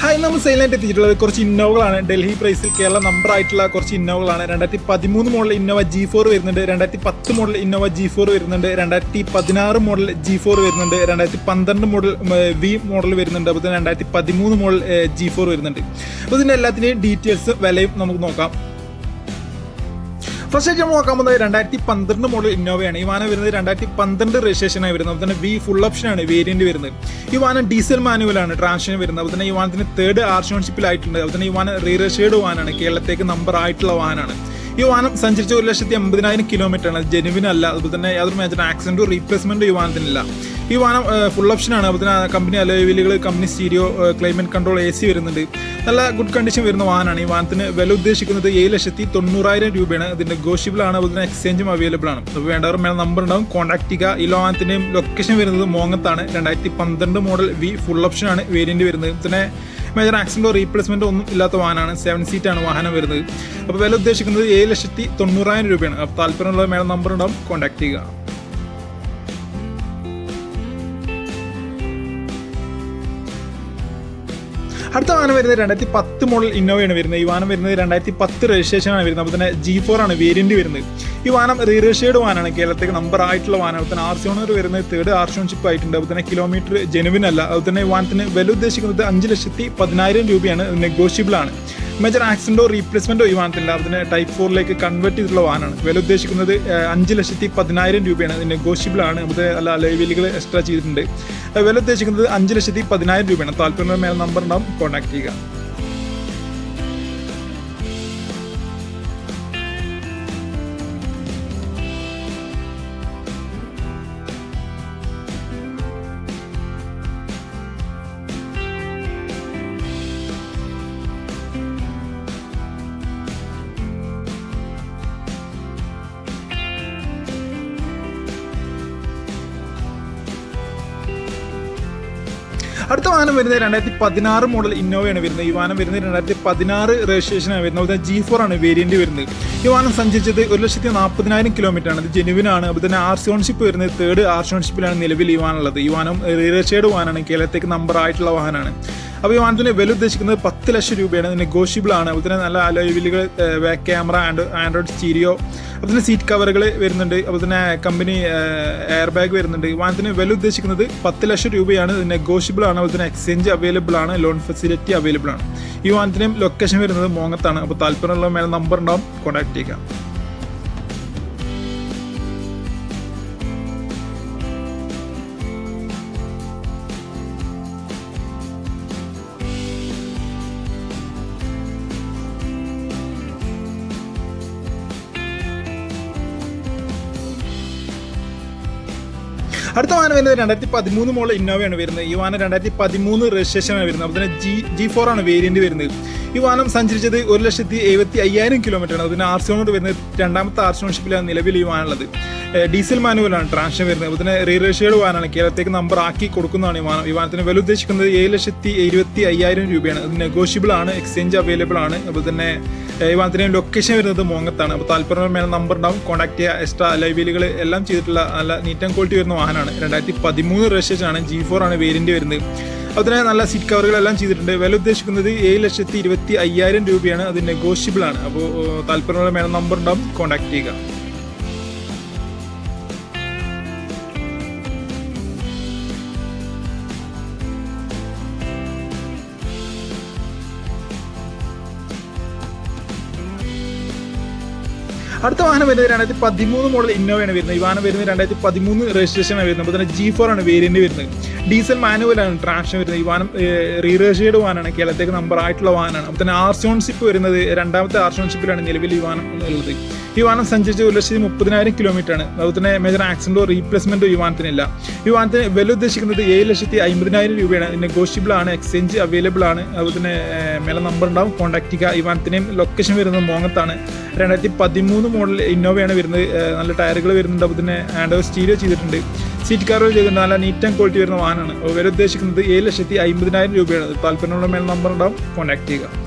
Hi നമ്മൾ സെയിലായിട്ട് എത്തിയിട്ടുള്ളത് കുറച്ച് ഇന്നോവകളാണ് ഡൽഹി പ്രൈസിൽ കേരള നമ്പർ ആയിട്ടുള്ള കുറച്ച് ഇന്നോവകളാണ് രണ്ടായിരത്തി പതിമൂന്ന് മോഡൽ ഇന്നോവ ജി ഫോർ വരുന്നുണ്ട്. രണ്ടായിരത്തി പത്ത് മോഡൽ ഇന്നോവ ജി ഫോർ വരുന്നുണ്ട്. രണ്ടായിരത്തി പതിനാറ് മോഡൽ ജി ഫോർ വരുന്നുണ്ട്. രണ്ടായിരത്തി പന്ത്രണ്ട് മോഡൽ വി മോഡൽ വരുന്നുണ്ട്. അപ്പോൾ തന്നെ രണ്ടായിരത്തി പതിമൂന്ന് മോഡൽ ജി ഫോർ വരുന്നുണ്ട്. അപ്പോൾ ഇതിന്റെ എല്ലാത്തിന്റെയും ഡീറ്റെയിൽസ് വിലയും നമുക്ക് നോക്കാം. ഫസ്റ്റ് ആയിട്ട് നമ്മൾ നോക്കാൻ പോകുന്നത് രണ്ടായിരത്തി പന്ത്രണ്ട് മോഡൽ ഇന്നോവയാണ്. ഈ വാഹനം വരുന്നത് രണ്ടായിരത്തി പന്ത്രണ്ട് രജിസ്ട്രേഷനായി വരുന്നത്. അതുപോലെ തന്നെ വി ഫുൾ ഓപ്ഷൻ ആണ് വേരിയന്റ് വരുന്നത്. ഈ വാഹനം ഡീസൽ മാനുവൽ ആണ് ട്രാൻസ്മിഷൻ വരുന്നത്. അതുപോലെ തന്നെ ഈ വാഹനത്തിന് തേർഡ് ആർഷോൺഷിപ്പിലായിട്ടുണ്ട് അതുപോലെ തന്നെ ഈ വാഹനം റീ രജിസ്റ്റേർഡ് വാഹനമാണ്. കേരളത്തേക്ക് നമ്പർ ആയിട്ടുള്ള വാഹനമാണ്. ഈ വാഹനം സഞ്ചരിച്ച ഒരു ലക്ഷത്തി എൺപതിനായിരം കിലോമീറ്റർ ആണ്. ജെനുവിൻ അല്ല. അതുപോലെ തന്നെ യാതൊരു മേജർ ആക്സിഡന്റോ റീപ്ലേസ്മെന്റോ ഈ വാഹനത്തിനില്ല. ഈ വാഹനം ഫുൾ ഓപ്ഷനാണ് അപ്പോൾ company അലോവിലുകൾ company stereo climate control A C വരുന്നുണ്ട്. നല്ല ഗുഡ് കണ്ടീഷൻ വരുന്ന വാഹനമാണ്. ഈ വാഹനത്തിന് വില ഉദ്ദേശിക്കുന്നത് ഏഴ് ലക്ഷത്തി തൊണ്ണൂറായിരം രൂപയാണ്. ഇത് ഗോഷിബിൾ ആണ്. അതുപോലെ എക്സ്ചേഞ്ചും അവൈലബിൾ ആണ്. അപ്പോൾ വേണ്ടവർ മേലെ നമ്പർ ഉണ്ടാവും. കോൺടാക്ട് ചെയ്യുക. ഈ വാഹനത്തിന്റെയും ലൊക്കേഷൻ വരുന്നത് മോങ്ങത്താണ്. രണ്ടായിരത്തി പന്ത്രണ്ട് മോഡൽ വി ഫുൾ ഓപ്ഷനാണ് വേരിയന്റ് വരുന്നത്. പിന്നെ മേജർ ആക്സിഡന്റോ റീപ്ലേസ്മെന്റോ ഒന്നും ഇല്ലാത്ത വാഹനമാണ്. സെവൻ സീറ്റാണ് വാഹനം വരുന്നത്. അപ്പോൾ വില ഉദ്ദേശിക്കുന്നത് ഏഴ് ലക്ഷത്തി തൊണ്ണൂറായിരം രൂപയാണ്. അപ്പോൾ താല്പര്യമുള്ള മേലെ നമ്പർ ഉണ്ടാവും. കോൺടാക്ട് ചെയ്യുക. അടുത്ത വാഹനം വരുന്നത് രണ്ടായിരത്തി പത്ത് മോഡൽ ഇന്നോവയാണ് വരുന്നത്. ഈ വാഹനം വരുന്നത് രണ്ടായിരത്തി പത്ത് രജിസ്ട്രേഷനാണ് വരുന്നത്. അപ്പോൾ തന്നെ ജി ഫോർ ആണ് വേരിയന്റ് വരുന്നത്. ഈ വാഹനം റീ രജിസ്റ്റേർഡ് വാഹനമാണ്. കേരളത്തിലേക്ക് നമ്പർ ആയിട്ടുള്ള വാഹനം. അതുപോലെ തന്നെ ആർ സി ഓണർ വരുന്നത് തേർഡ് ആർഷോൺഷിപ്പ് ആയിട്ടുണ്ട്. അപ്പോൾ തന്നെ കിലോമീറ്റർ ജെനുവിൻ അല്ല. അതുപോലെ തന്നെ വാഹനത്തിന് വില ഉദ്ദേശിക്കുന്നത് അഞ്ച് ലക്ഷത്തി പതിനായിരം രൂപയാണ്. നെഗോഷ്യബിൾ ആണ്. മേജർ ആക്സിഡന്റോ റീപ്ലേസ്മെന്റോ ഈ വാഹനത്തില്ല അതിന് ടൈപ്പ് ഫോറിലേക്ക് കൺവേർട്ട് ചെയ്തിട്ടുള്ള വാഹനമാണ്. വില ഉദ്ദേശിക്കുന്നത് അഞ്ച് ലക്ഷത്തി പതിനായിരം രൂപയാണ്. നെഗോഷ്യബിൾ ആണ്. നമുക്ക് അല്ല ലൈവിലുകൾ എക്സ്ട്രാ ചെയ്തിട്ടുണ്ട്. വില ഉദ്ദേശിക്കുന്നത് അഞ്ച് ലക്ഷത്തി പതിനായിരം രൂപയാണ്. താല്പര്യം മേൽ നമ്പർ ഉണ്ടാവും. കോൺടാക്ട് ചെയ്യുക. അടുത്ത വാഹനം വരുന്നത് രണ്ടായിരത്തി പതിനാറ് മോഡൽ ഇന്നോവയാണ് വരുന്നത്. ഈ വാഹനം വരുന്നത് രണ്ടായിരത്തി പതിനാറ് രജിസ്ട്രേഷനാണ് വരുന്നത്. അതുപോലെ ജി ഫോർ ആണ് വേരിയന്റ് വരുന്നത്. ഈ വാഹനം സഞ്ചരിച്ചത് ഒരു ലക്ഷത്തി നാൽപ്പതിനായിരം കിലോമീറ്റർ ആണ്. ഇത് ജെനുവിനാണ് അതുപോലെ തന്നെ ആർ സി ഓൺഷിപ്പ് വരുന്നത് തേർഡ് ആർ സി ഓൺഷിപ്പിലാണ് നിലവിൽ ഈ വാഹനം ഉള്ളത്. ഈ വാഹനം രജിസ്റ്റേർഡ് വാഹനമാണ്. കേരളത്തേക്ക് നമ്പർ ആയിട്ടുള്ള വാഹനമാണ്. അപ്പോൾ ഈ വാഹനത്തിന് വില ഉദ്ദേശിക്കുന്നത് പത്ത് ലക്ഷം രൂപയാണ്. നെഗോഷ്യബിൾ ആണ്. അതുപോലെ തന്നെ നല്ല അലോയിലുകൾ back camera and android stereo അതുപോലെ തന്നെ സീറ്റ് കവറുകൾ വരുന്നുണ്ട്. അപ്പോൾ തന്നെ കമ്പനി എയർ ബാഗ് വരുന്നുണ്ട്. വാഹനത്തിന് വില ഉദ്ദേശിക്കുന്നത് പത്ത് ലക്ഷം രൂപയാണ്. നെഗോഷ്യബിൾ ആണ്. അതുപോലെ തന്നെ എക്സ്ചേഞ്ച് അവൈലബിൾ ആണ്. ലോൺ ഫെസിലിറ്റി അവൈലബിൾ ആണ്. ഈ വാഹനത്തിനും ലൊക്കേഷൻ വരുന്നത് മോങ്ങത്താണ്. അപ്പോൾ താല്പര്യമുള്ള മേലെ നമ്പർ ഉണ്ടാവും. കോൺടാക്ട് ചെയ്യുക അടുത്ത വാഹനം വരുന്നത് രണ്ടായിരത്തി പതിമൂന്ന് മോഡൽ ഇന്നോവയാണ് വരുന്നത്. ഈ വാഹനം രണ്ടായിരത്തി പതിമൂന്ന് രജിസ്ട്രേഷനാണ് വരുന്നത്. അതുപോലെ ജി ജി ഫോർ ആണ് വേരിയന്റ് വരുന്നത്. ഈ വാഹനം സഞ്ചരിച്ചത് ഒരു ലക്ഷത്തി എഴുപത്തി അയ്യായിരം കിലോമീറ്റർ ആണ്. അതിന് ആർസിയോണോട് വരുന്നത് രണ്ടാമത്തെ ആർസിയോൺഷിപ്പിലാണ് നിലവിൽ ഈ വാഹനമുള്ളത് ഡീസൽ മാനുവലാണ് ട്രാൻഷൻ വരുന്നത്. അതുപോലെ റീ രജിസ്റ്റേർഡ് വാഹനമാണ്. കേരളത്തേക്ക് നമ്പർ ആക്കി കൊടുക്കുന്നതാണ് ഈ വാഹനം. ഈ വാഹനത്തിന് വില ഉദ്ദേശിക്കുന്നത് ഏഴ് ലക്ഷത്തി എഴുപത്തി അയ്യായിരം രൂപയാണ്. അത് നെഗോഷ്യബിൾ ആണ് എക്സ്ചേഞ്ച് അവൈലബിൾ ആണ്. അതുപോലെ തന്നെ ഈ വാഹനത്തിന് ലൊക്കേഷൻ വരുന്നത് മോങ്ങത്താണ് അപ്പോൾ താല്പര്യം മേലെ നമ്പർ ഉണ്ടാവും. കോൺടാക്ട് ചെയ്യുക. എക്സ്ട്രാ ലൈബിലുകൾ എല്ലാം ചെയ്തിട്ടുള്ള നല്ല നീറ്റ് ആൻഡ് ക്വാളിറ്റി വരുന്ന വാഹനമാണ്. രണ്ടായിരത്തി പതിമൂന്ന് രജിസ്ട്രേഷൻ ആണ് ജി ഫോർ ആണ് വേരിയന്റ് വരുന്നത്. അതിനായി നല്ല സീറ്റ് കവറുകളെല്ലാം ചെയ്തിട്ടുണ്ട്. വില ഉദ്ദേശിക്കുന്നത് ഏഴ് ലക്ഷത്തി ഇരുപത്തി അയ്യായിരം രൂപയാണ്. അത് നെഗോഷ്യബിൾ ആണ്. അപ്പോൾ താല്പര്യമുള്ള മേഡം നമ്പർ ഉണ്ടാവും. കോൺടാക്ട് ചെയ്യുക. അടുത്ത വാഹനം വരുന്നത് രണ്ടായിരത്തി പതിമൂന്ന് മോഡൽ ഇന്നോവയാണ് വരുന്നത്. ഈ വാഹനം വരുന്നത് രണ്ടായിരത്തി പതിമൂന്ന് രജിസ്ട്രേഷൻ ആണ് വരുന്നത്. അപ്പോൾ തന്നെ ജി ഫോർ ആണ് വേരിയന്റ് വരുന്നത്. ഡീസൽ മാനുവലാണ് ട്രാക്ഷൻ വരുന്നത്. ഈ വാഹനം റീറേഷേഡ് വാഹനമാണ്. കേരളത്തേക്ക് നമ്പർ ആയിട്ടുള്ള വാഹനമാണ്. അപ്പോൾ തന്നെ ആർസോൺഷിപ്പ് വരുന്നത് രണ്ടാമത്തെ ആർസോൺഷിപ്പിലാണ് നിലവിൽ ഈ വാഹനം ഉള്ളത്. ഈ വാഹനം സഞ്ചരിച്ച ഒരു ലക്ഷത്തി മുപ്പതിനായിരം കിലോമീറ്റർ ആണ്. അതുപോലെ തന്നെ മേജർ ആക്സിഡന്റോ റീപ്ലേസ്മെന്റോ ഈ വാഹനത്തിനില്ല. ഈ വാഹനത്തിന് വില ഉദ്ദേശിക്കുന്നത് ഏഴ് ലക്ഷത്തി അമ്പതിനായിരം രൂപയാണ്. നെഗോഷ്യബിൾ ആണ് എക്സ്ചേഞ്ച് അവൈലബിൾ ആണ്. അതുപോലെ തന്നെ മേലെ നമ്പർ ഉണ്ടാവും. കോൺടാക്ട് ചെയ്യുക ഈ വാഹനത്തിന്റെയും ലൊക്കേഷൻ വരുന്നത് മോങ്ങത്താണ്. രണ്ടായിരത്തി പതിമൂന്ന് മോഡൽ ഇന്നോവയാണ് വരുന്നത്. നല്ല ടയറുകൾ വരുന്നുണ്ട്. അതുപോലെ തന്നെ ആൻഡ് സ്റ്റീരിയോ ചെയ്തിട്ടുണ്ട്. സീറ്റ് കാറുകൾ ചെയ്തിട്ടുണ്ട് നല്ല നീറ്റ് ആൻഡ് ക്വാളിറ്റി വരുന്ന വാഹനമാണ്. വില ഉദ്ദേശിക്കുന്നത് ഏഴ് ലക്ഷത്തി അമ്പതിനായിരം രൂപയാണ്. താല്പര്യമുള്ള മേൽ നമ്പർ ഉണ്ടാവും. കോൺടാക്ട് ചെയ്യുക.